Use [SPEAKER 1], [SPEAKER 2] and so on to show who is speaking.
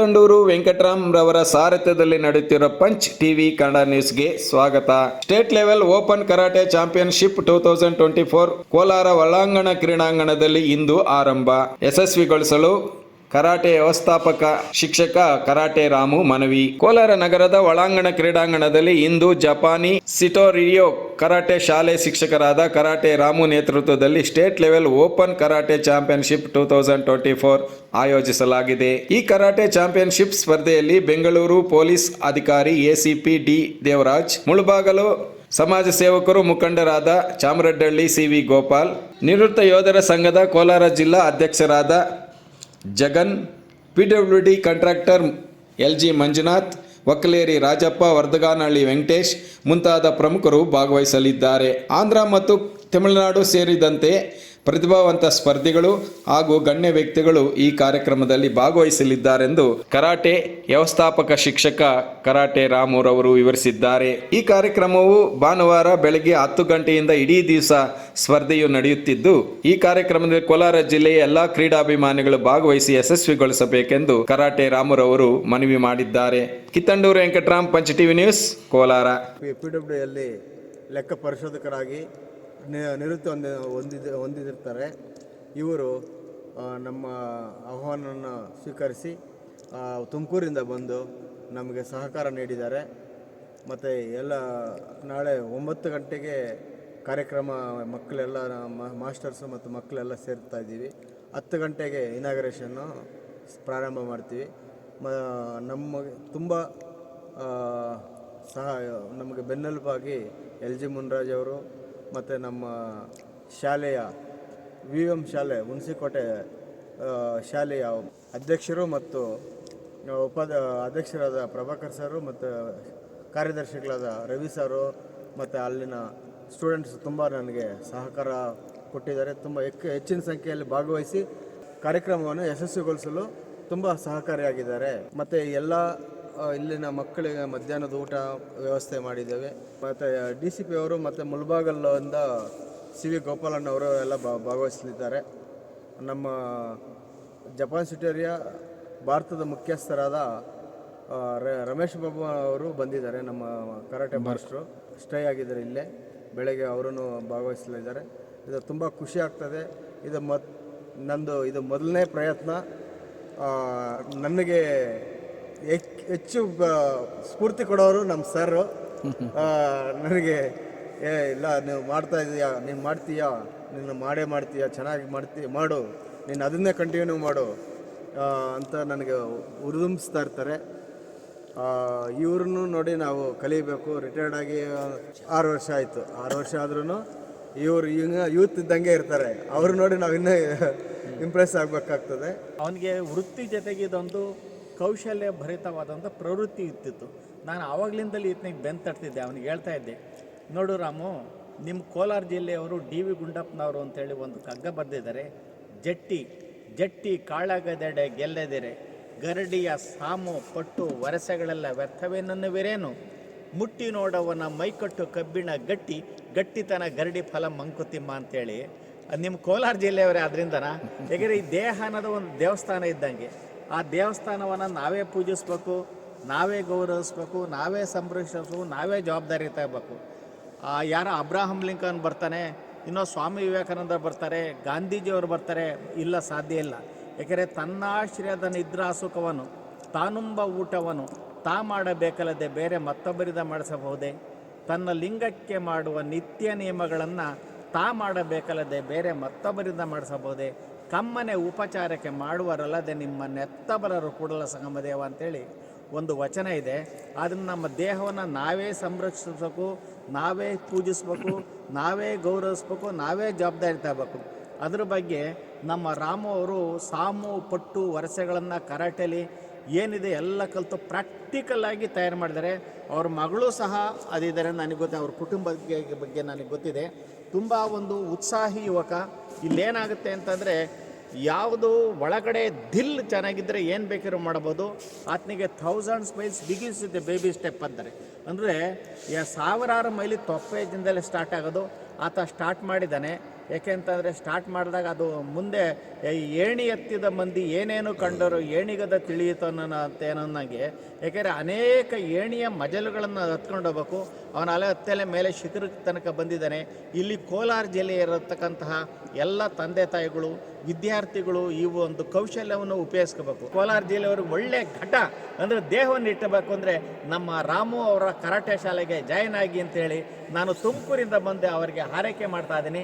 [SPEAKER 1] ಕಿತ್ತಂಡೂರು ವೆಂಕಟರಾಮ್ ರವರ ಸಾರಥ್ಯದಲ್ಲಿ ನಡೆಯುತ್ತಿರುವ punch TV Kannada ನ್ಯೂಸ್ಗೆ ಸ್ವಾಗತ. State level open karate championship two thousand twenty four Kolar ಒಳಾಂಗಣ ಕ್ರೀಡಾಂಗಣದಲ್ಲಿ ಇಂದು ಆರಂಭ. ಯಶಸ್ವಿಗೊಳಿಸಲು ಕರಾಟೆ ವ್ಯವಸ್ಥಾಪಕ ಶಿಕ್ಷಕ ಕರಾಟೆ ರಾಮು ಮನವಿ. ಕೋಲಾರ ನಗರದ ಒಳಾಂಗಣ ಕ್ರೀಡಾಂಗಣದಲ್ಲಿ ಇಂದು ಜಪಾನಿ ಸಿಟೋರಿಯೋ ಕರಾಟೆ ಶಾಲೆ ಶಿಕ್ಷಕರಾದ ಕರಾಟೆ ರಾಮು ನೇತೃತ್ವದಲ್ಲಿ state level open karate championship two thousand twenty four ಆಯೋಜಿಸಲಾಗಿದೆ. ಈ ಕರಾಟೆ ಚಾಂಪಿಯನ್ಶಿಪ್ ಸ್ಪರ್ಧೆಯಲ್ಲಿ ಬೆಂಗಳೂರು ಪೊಲೀಸ್ ಅಧಿಕಾರಿ ಎಸಿಪಿ ಡಿ ದೇವರಾಜ್, ಮುಳುಬಾಗಲು ಸಮಾಜ ಸೇವಕರು ಮುಖಂಡರಾದ ಚಾಮರಡ್ಡಳ್ಳಿ ಸಿವಿ ಗೋಪಾಲ್, ನಿವೃತ್ತ ಯೋಧರ ಸಂಘದ ಕೋಲಾರ ಜಿಲ್ಲಾ ಅಧ್ಯಕ್ಷರಾದ Jagan P W D contractor L G Manjunath, Okkaleri Rajappa, Vardhaganahalli Venkatesh ಮುಂತಾದ ಪ್ರಮುಖರು ಭಾಗವಹಿಸಲಿದ್ದಾರೆ. ಆಂಧ್ರ ಮತ್ತು ತಮಿಳುನಾಡು ಸೇರಿದಂತೆ ಪ್ರತಿಭಾವಂತ ಸ್ಪರ್ಧಿಗಳು ಹಾಗೂ ಗಣ್ಯ ವ್ಯಕ್ತಿಗಳು ಈ ಕಾರ್ಯಕ್ರಮದಲ್ಲಿ ಭಾಗವಹಿಸಲಿದ್ದಾರೆಂದು ಕರಾಟೆ ವ್ಯವಸ್ಥಾಪಕ ಶಿಕ್ಷಕ ಕರಾಟೆ ರಾಮುರವರು ವಿವರಿಸಿದ್ದಾರೆ. ಈ ಕಾರ್ಯಕ್ರಮವು ಭಾನುವಾರ ಬೆಳಗ್ಗೆ ಹತ್ತು ಗಂಟೆಯಿಂದ ಇಡೀ ದಿವಸ ಸ್ಪರ್ಧೆಯು ನಡೆಯುತ್ತಿದ್ದು, ಈ ಕಾರ್ಯಕ್ರಮದಲ್ಲಿ ಕೋಲಾರ ಜಿಲ್ಲೆಯ ಎಲ್ಲಾ ಕ್ರೀಡಾಭಿಮಾನಿಗಳು ಭಾಗವಹಿಸಿ ಯಶಸ್ವಿಗೊಳಿಸಬೇಕೆಂದು ಕರಾಟೆ ರಾಮುರವರು ಮನವಿ ಮಾಡಿದ್ದಾರೆ. ಕಿತ್ತಂಡೂರು ವೆಂಕಟರಾಮ್, ಪಂಚ ಟಿವಿ ನ್ಯೂಸ್, ಕೋಲಾರ.
[SPEAKER 2] ಲೆಕ್ಕ ಪರಿಶೋಧಕರಾಗಿ ನಿವೃತ್ತಿ ಹೊಂದಿ ಹೊಂದಿದ, ಹೊಂದಿದಿರ್ತಾರೆ. ಇವರು ನಮ್ಮ ಆಹ್ವಾನವನ್ನು ಸ್ವೀಕರಿಸಿ ತುಮಕೂರಿಂದ ಬಂದು ನಮಗೆ ಸಹಕಾರ ನೀಡಿದ್ದಾರೆ. ಮತ್ತು ಎಲ್ಲ, ನಾಳೆ ಒಂಬತ್ತು ಗಂಟೆಗೆ ಕಾರ್ಯಕ್ರಮ ಮಕ್ಕಳೆಲ್ಲ ಮಾಸ್ಟರ್ಸು ಮತ್ತು ಮಕ್ಕಳೆಲ್ಲ ಸೇರ್ತಾ ಇದ್ದೀವಿ. ಹತ್ತು ಗಂಟೆಗೆ ಇನಾಗ್ರೇಷನ್ನು ಪ್ರಾರಂಭ ಮಾಡ್ತೀವಿ. ಮ ನಮಗೆ ತುಂಬ ಸಹ ನಮಗೆ ಬೆನ್ನೆಲುಬಾಗಿ ಎಲ್ ಜಿ ಮುನ್ರಾಜ್ ಅವರು ಮತ್ತು ನಮ್ಮ ಶಾಲೆಯ ವಿ ಎಂ ಶಾಲೆ, ಹುಣಸಿಕೋಟೆ ಶಾಲೆಯ ಅಧ್ಯಕ್ಷರು ಮತ್ತು ಉಪಾಧ್ಯ ಅಧ್ಯಕ್ಷರಾದ ಪ್ರಭಾಕರ್ ಸರು ಮತ್ತು ಕಾರ್ಯದರ್ಶಿಗಳಾದ ರವಿ ಸರು ಮತ್ತು ಅಲ್ಲಿನ ಸ್ಟೂಡೆಂಟ್ಸ್ ತುಂಬ ನನಗೆ ಸಹಕಾರ ಕೊಟ್ಟಿದ್ದಾರೆ. ತುಂಬ ಹೆಚ್ಚಿನ ಸಂಖ್ಯೆಯಲ್ಲಿ ಭಾಗವಹಿಸಿ ಕಾರ್ಯಕ್ರಮವನ್ನು ಯಶಸ್ವಿಗೊಳಿಸಲು ತುಂಬ ಸಹಕಾರಿಯಾಗಿದ್ದಾರೆ. ಮತ್ತು ಎಲ್ಲ ಇಲ್ಲಿನ ಮಕ್ಕಳಿಗೆ ಮಧ್ಯಾಹ್ನದ ಊಟ ವ್ಯವಸ್ಥೆ ಮಾಡಿದ್ದೇವೆ. ಮತ್ತು ಡಿ ಸಿ ಪಿ ಅವರು ಮತ್ತು ಮುಲ್ಬಾಗಲ್ಲಿಂದ ಸಿ ವಿ ಗೋಪಾಲಣ್ಣವರು ಎಲ್ಲ ಭಾ- ಭಾಗವಹಿಸಲಿದ್ದಾರೆ. ನಮ್ಮ ಜಪಾನ್ ಸಿಟೇರಿಯ ಭಾರತದ ಮುಖ್ಯಸ್ಥರಾದ ರಮೇಶ್ ಬಾಬು ಅವರು ಬಂದಿದ್ದಾರೆ. ನಮ್ಮ ಕರಾಟೆ ಮಾಸ್ಟ್ರು ಸ್ಟೇ ಆಗಿದ್ದಾರೆ ಇಲ್ಲೇ. ಬೆಳಗ್ಗೆ ಅವರೂ ಭಾಗವಹಿಸಲಿದ್ದಾರೆ. ಇದು ತುಂಬ ಖುಷಿ ಆಗ್ತದೆ. ಇದು ಮತ್ ನಂದು ಇದು ಮೊದಲನೇ ಪ್ರಯತ್ನ. ನನಗೆ ಹೆಚ್- ಹೆಚ್ಚು ಸ್ಫೂರ್ತಿ ಕೊಡೋರು ನಮ್ಮ ಸರ್ ನನಗೆ, ಏ, ಇಲ್ಲ, ನೀವು ಮಾಡ್ತಾ ಇದೀಯಾ? ನೀನು ಮಾಡ್ತೀಯಾ? ನೀನು ಮಾಡೇ ಮಾಡ್ತೀಯಾ? ಚೆನ್ನಾಗಿ ಮಾಡ್ತೀಯ ಮಾಡು. ನೀನು ಅದನ್ನೇ ಕಂಟಿನ್ಯೂ ಮಾಡು. ಅಂತ ನನಗೆ ಉರುದುಂಬಿಸ್ತಾ ಇರ್ತಾರೆ. ಇವ್ರನ್ನೂ ನೋಡಿ ನಾವು ಕಲಿಬೇಕು. ರಿಟೈರ್ಡ್ ಆಗಿ ಆರು ವರ್ಷ ಆಯಿತು. ಆರು ವರ್ಷ ಆದ್ರೂ ಇವರು ಈಗ ಯೂತ್ ಇದ್ದಂಗೆ ಇರ್ತಾರೆ. ಅವ್ರು ನೋಡಿ ನಾವು ಇನ್ನೂ ಇಂಪ್ರೆಸ್ ಆಗಬೇಕಾಗ್ತದೆ.
[SPEAKER 3] ಅವನಿಗೆ ವೃತ್ತಿ ಜೊತೆಗೆ ಇದೊಂದು ಕೌಶಲ್ಯ ಭರಿತವಾದಂಥ ಪ್ರವೃತ್ತಿ ಇರ್ತಿತ್ತು. ನಾನು ಆವಾಗಲಿಂದಲೇ ಈತನಿಗೆ ಬೆನ್ ತಟ್ತಿದ್ದೆ, ಅವನಿಗೆ ಹೇಳ್ತಾ ಇದ್ದೆ, ನೋಡು ರಾಮು ನಿಮ್ಮ ಕೋಲಾರ ಜಿಲ್ಲೆಯವರು ಡಿ ವಿ ಗುಂಡಪ್ಪನವರು ಅಂತೇಳಿ ಒಂದು ಕಗ್ಗ ಬರೆದಿದ್ದಾರೆ. ಜಟ್ಟಿ ಜಟ್ಟಿ ಕಾಳಗದೆಡೆ ಗೆಲ್ಲದಿರೆ. ಗರಡಿಯ ಸಾಮು, ಪಟ್ಟು, ವರಸೆಗಳೆಲ್ಲ ವ್ಯರ್ಥವೇನನ್ನುವಿರೇನು ಮುಟ್ಟಿ ನೋಡವನ ಮೈಕಟ್ಟು ಕಬ್ಬಿಣ ಗಟ್ಟಿ, ಗಟ್ಟಿತನ ಗರಡಿ ಫಲ ಮಂಕುತಿಮ್ಮ ಅಂತೇಳಿ. ನಿಮ್ಮ ಕೋಲಾರ ಜಿಲ್ಲೆಯವರೇ ಆದ್ರಿಂದನಾ? ಯಾಕೆಂದರೆ ಈ ದೇಹ ಅನ್ನೋದು ಒಂದು ದೇವಸ್ಥಾನ ಇದ್ದಂಗೆ. ಆ ದೇವಸ್ಥಾನವನ್ನು ನಾವೇ ಪೂಜಿಸ್ಬೇಕು, ನಾವೇ ಗೌರವಿಸ್ಬೇಕು, ನಾವೇ ಸಂರಕ್ಷಿಸ್ಬೇಕು, ನಾವೇ ಜವಾಬ್ದಾರಿ ತಗೋಬೇಕು. ಯಾರ ಅಬ್ರಾಹಂ ಲಿಂಕನ್ ಬರ್ತಾನೆ, ಇನ್ನೂ ಸ್ವಾಮಿ ವಿವೇಕಾನಂದ ಬರ್ತಾರೆ, ಗಾಂಧೀಜಿಯವರು ಬರ್ತಾರೆ, ಇಲ್ಲ, ಸಾಧ್ಯ ಇಲ್ಲ. ತನ್ನಾಶ್ರಯದ ನಿದ್ರಾ ಸುಖವನ್ನು ತಾನುಂಬ ಊಟವನ್ನು ತಾ ಮಾಡಬೇಕಲ್ಲದೆ ಬೇರೆ ಮತ್ತೊಬ್ಬರಿಂದ ಮಾಡಿಸಬಹುದೇ? ತನ್ನ ಲಿಂಗಕ್ಕೆ ಮಾಡುವ ನಿತ್ಯ ನಿಯಮಗಳನ್ನು ತಾ ಮಾಡಬೇಕಲ್ಲದೆ ಬೇರೆ ಮತ್ತೊಬ್ಬರಿಂದ ಮಾಡಿಸಬಹುದೇ? ಕಮ್ಮನೆ ಉಪಚಾರಕ್ಕೆ ಮಾಡುವರಲ್ಲದೆ ನಿಮ್ಮ ನೆತ್ತಬರರು ಕೂಡಲ ಸಂಗಮದೇವ ಅಂತೇಳಿ ಒಂದು ವಚನ ಇದೆ. ಅದನ್ನು ನಮ್ಮ ದೇಹವನ್ನು ನಾವೇ ಸಂರಕ್ಷಿಸಬೇಕು, ನಾವೇ ಪೂಜಿಸ್ಬೇಕು, ನಾವೇ ಗೌರವಿಸ್ಬೇಕು, ನಾವೇ ಜವಾಬ್ದಾರಿ ತಗೋಬೇಕು. ಅದ್ರ ಬಗ್ಗೆ ನಮ್ಮ ರಾಮು ಅವರು ಸಾಮು ಪಟ್ಟು ವರಸೆಗಳನ್ನು ಕರಾಟೆಲಿ ಏನಿದೆ ಎಲ್ಲ ಕಲಿತು ಪ್ರಾಕ್ಟಿಕಲ್ಲಾಗಿ ತಯಾರು ಮಾಡಿದ್ದಾರೆ. ಅವ್ರ ಮಗಳು ಸಹ ಅದಿದ್ದಾರೆ ನನಗೆ ಗೊತ್ತಿದೆ ಅವ್ರ ಕುಟುಂಬದ ಬಗ್ಗೆ ನನಗೆ ಗೊತ್ತಿದೆ. ತುಂಬ ಒಂದು ಉತ್ಸಾಹಿ ಯುವಕ. ಇಲ್ಲೇನಾಗುತ್ತೆ ಅಂತಂದರೆ ಯಾವುದು ಒಳಗಡೆ ದಿಲ್ ಚೆನ್ನಾಗಿದ್ದರೆ ಏನು ಬೇಕಾದ್ರೂ ಮಾಡ್ಬೋದು ಆತನಿಗೆ ಥೌಸಂಡ್ ಸ್ಮೈಲ್ಸ್ ಬಿಗಿಸ್ ಇದೆ ಬೇಬಿ ಸ್ಟೆಪ್ ಅಂತಾರೆ ಅಂದರೆ ಸಾವಿರಾರು ಮೈಲಿ ತೊಪ್ಪೇಜಿಂದಲೇ ಸ್ಟಾರ್ಟ್ ಆಗೋದು. ಆತ ಸ್ಟಾರ್ಟ್ ಮಾಡಿದ್ದಾನೆ. ಯಾಕೆಂತಂದರೆ ಸ್ಟಾರ್ಟ್ ಮಾಡಿದಾಗ ಅದು ಮುಂದೆ ಏಣಿ ಎತ್ತಿದ ಮಂದಿ ಏನೇನು ಕಂಡರು, ಏಣಿಗದ ತಿಳಿಯಿತು ಅನ್ನೋ ಅಂತೇನನ್ನಾಗೆ ಯಾಕೆಂದರೆ ಅನೇಕ ಏಣಿಯ ಮಜಲುಗಳನ್ನು ಹತ್ಕೊಂಡು ಹೋಗ್ಬೇಕು. ಅವನ ಅಲೆ ಹತ್ತಲೆ ಮೇಲೆ ಶಿಖರ ತನಕ ಬಂದಿದ್ದಾನೆ. ಇಲ್ಲಿ ಕೋಲಾರ ಜಿಲ್ಲೆ ಇರತಕ್ಕಂತಹ ಎಲ್ಲ ತಂದೆ ತಾಯಿಗಳು ವಿದ್ಯಾರ್ಥಿಗಳು ಈ ಒಂದು ಕೌಶಲ್ಯವನ್ನು ಉಪಯೋಗಿಸ್ಕೋಬೇಕು. ಕೋಲಾರ ಜಿಲ್ಲೆಯವರು ಒಳ್ಳೆ ಘಟ ಅಂದರೆ ದೇಹವನ್ನು ಇಟ್ಟಬೇಕು ಅಂದರೆ ನಮ್ಮ ರಾಮು ಅವರ ಕರಾಟೆ ಶಾಲೆಗೆ ಜಾಯ್ನ್ ಆಗಿ ಅಂತ ಹೇಳಿ ನಾನು ತುಮಕೂರಿಂದ ಬಂದು ಅವರಿಗೆ ಹಾರೈಕೆ ಮಾಡ್ತಾ ಇದ್ದೀನಿ.